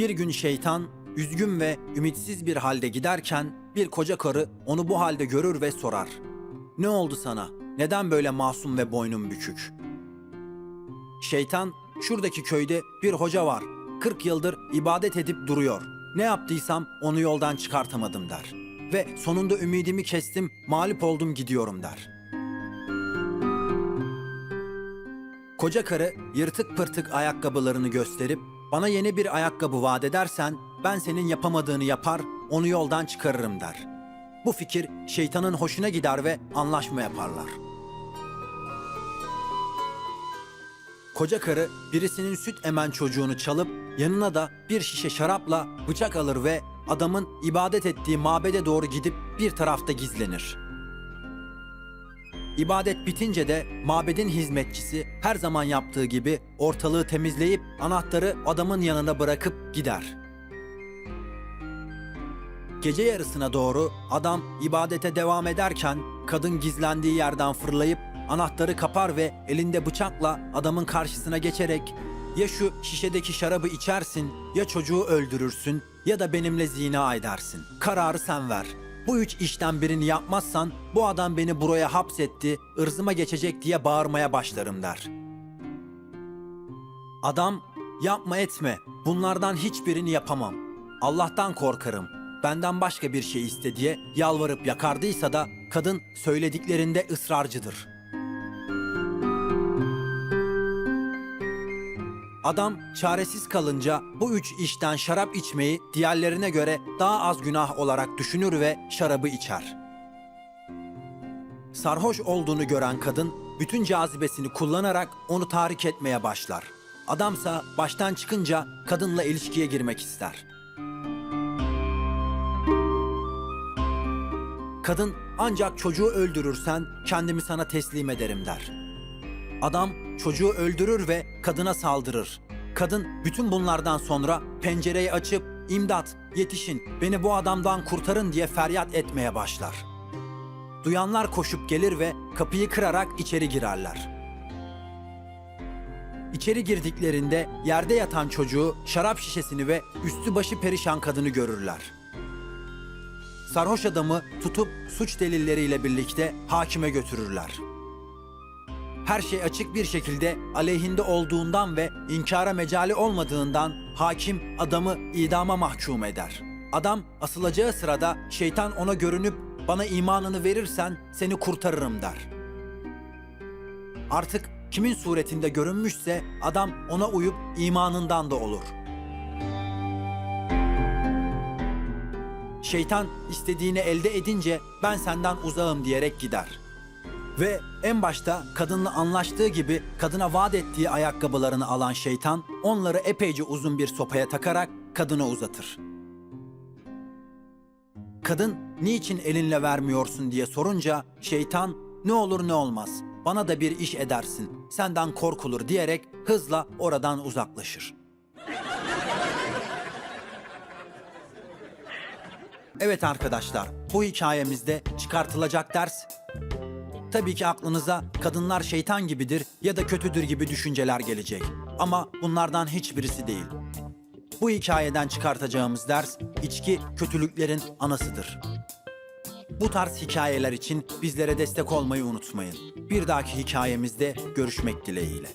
Bir gün şeytan üzgün ve ümitsiz bir halde giderken bir koca karı onu bu halde görür ve sorar. Ne oldu sana? Neden böyle masum ve boynun bükük? Şeytan şuradaki köyde bir hoca var. 40 yıldır ibadet edip duruyor. Ne yaptıysam onu yoldan çıkartamadım der. Ve sonunda ümidimi kestim, mağlup oldum gidiyorum der. Koca karı yırtık pırtık ayakkabılarını gösterip bana yeni bir ayakkabı vaat edersen ben senin yapamadığını yapar, onu yoldan çıkarırım der. Bu fikir şeytanın hoşuna gider ve anlaşma yaparlar. Koca karı birisinin süt emen çocuğunu çalıp yanına da bir şişe şarapla bıçak alır ve adamın ibadet ettiği mabede doğru gidip bir tarafta gizlenir. İbadet bitince de mabedin hizmetçisi her zaman yaptığı gibi ortalığı temizleyip anahtarı adamın yanına bırakıp gider. Gece yarısına doğru adam ibadete devam ederken kadın gizlendiği yerden fırlayıp anahtarı kapar ve elinde bıçakla adamın karşısına geçerek ya şu şişedeki şarabı içersin ya çocuğu öldürürsün ya da benimle zina edersin. Kararı sen ver. Bu üç işten birini yapmazsan bu adam beni buraya hapsetti, ırzıma geçecek diye bağırmaya başlarım der. Adam yapma etme bunlardan hiçbirini yapamam. Allah'tan korkarım. Benden başka bir şey iste diye yalvarıp yakardıysa da kadın söylediklerinde ısrarcıdır. Adam çaresiz kalınca bu üç işten şarap içmeyi diğerlerine göre daha az günah olarak düşünür ve şarabı içer. Sarhoş olduğunu gören kadın bütün cazibesini kullanarak onu tahrik etmeye başlar. Adamsa baştan çıkınca kadınla ilişkiye girmek ister. Kadın ancak çocuğu öldürürsen kendimi sana teslim ederim der. Adam çocuğu öldürür ve kadına saldırır. Kadın bütün bunlardan sonra pencereyi açıp imdat yetişin beni bu adamdan kurtarın diye feryat etmeye başlar. Duyanlar koşup gelir ve kapıyı kırarak içeri girerler. İçeri girdiklerinde yerde yatan çocuğu, şarap şişesini ve üstü başı perişan kadını görürler. Sarhoş adamı tutup suç delilleriyle birlikte hakime götürürler. Her şey açık bir şekilde aleyhinde olduğundan ve inkara mecali olmadığından hakim adamı idama mahkum eder. Adam asılacağı sırada şeytan ona görünüp bana imanını verirsen seni kurtarırım der. Artık kimin suretinde görünmüşse adam ona uyup imanından da olur. Şeytan istediğini elde edince ben senden uzağım diyerek gider. Ve en başta kadınla anlaştığı gibi kadına vaat ettiği ayakkabılarını alan şeytan onları epeyce uzun bir sopaya takarak kadına uzatır. Kadın niçin elinle vermiyorsun diye sorunca şeytan ne olur ne olmaz bana da bir iş edersin senden korkulur diyerek hızla oradan uzaklaşır. Evet arkadaşlar bu hikayemizde çıkartılacak ders Tabii ki aklınıza kadınlar şeytan gibidir ya da kötüdür gibi düşünceler gelecek. Ama bunlardan hiçbirisi değil. Bu hikayeden çıkartacağımız ders içki kötülüklerin anasıdır. Bu tarz hikayeler için bizlere destek olmayı unutmayın. Bir dahaki hikayemizde görüşmek dileğiyle.